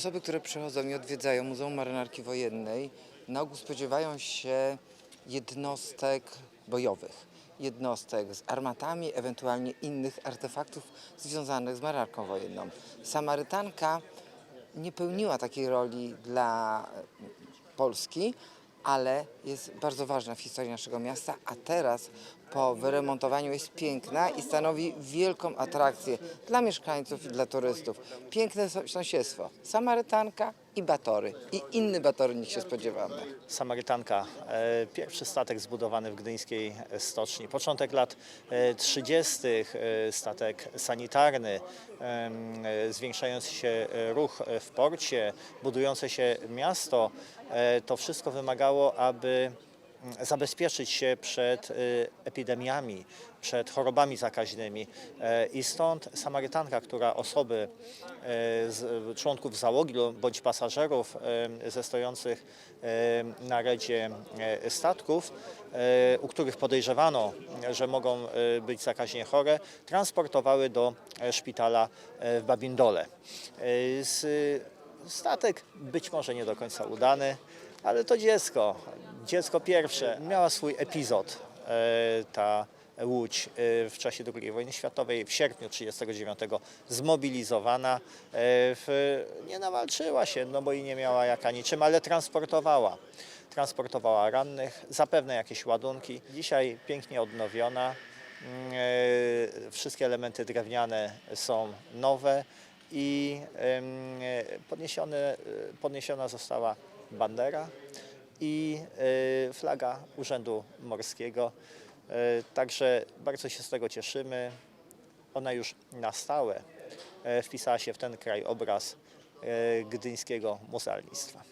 Osoby, które przychodzą i odwiedzają Muzeum Marynarki Wojennej, na ogół spodziewają się jednostek bojowych, jednostek z armatami, ewentualnie innych artefaktów związanych z marynarką wojenną. Samarytanka nie pełniła takiej roli dla Polski, ale jest bardzo ważna w historii naszego miasta, a teraz po wyremontowaniu jest piękna i stanowi wielką atrakcję dla mieszkańców i dla turystów. Piękne sąsiedztwo, Samarytanka i Batory. I inny Batory niż się spodziewamy. Samarytanka, e, pierwszy statek zbudowany w gdyńskiej stoczni. Początek lat e, 30., e, statek sanitarny, e, zwiększający się e, ruch e, w porcie, budujące się miasto. E, To wszystko wymagało, aby zabezpieczyć się przed e, epidemiami, przed chorobami zakaźnymi. E, I stąd Samarytanka, która osoby, e, członków załogi bądź pasażerów e, ze stojących na redzie statków, u których podejrzewano, że mogą być zakaźnie chore, transportowały do szpitala w Babindole. Statek być może nie do końca udany, ale to dziecko, dziecko pierwsze, miała swój epizod, e, ta łódź e, w czasie II wojny światowej, w sierpniu 1939 zmobilizowana, e, w, nie nawalczyła się, no bo i nie miała jaka niczym, ale transportowała. Transportowała rannych, zapewne jakieś ładunki. Dzisiaj pięknie odnowiona, Mm, wszystkie elementy drewniane są nowe i em, podniesione, e, podniesiona została bandera i e, flaga Urzędu Morskiego. E, Także bardzo się z tego cieszymy. Ona już na stałe wpisała się w ten krajobraz gdyńskiego muzealnictwa.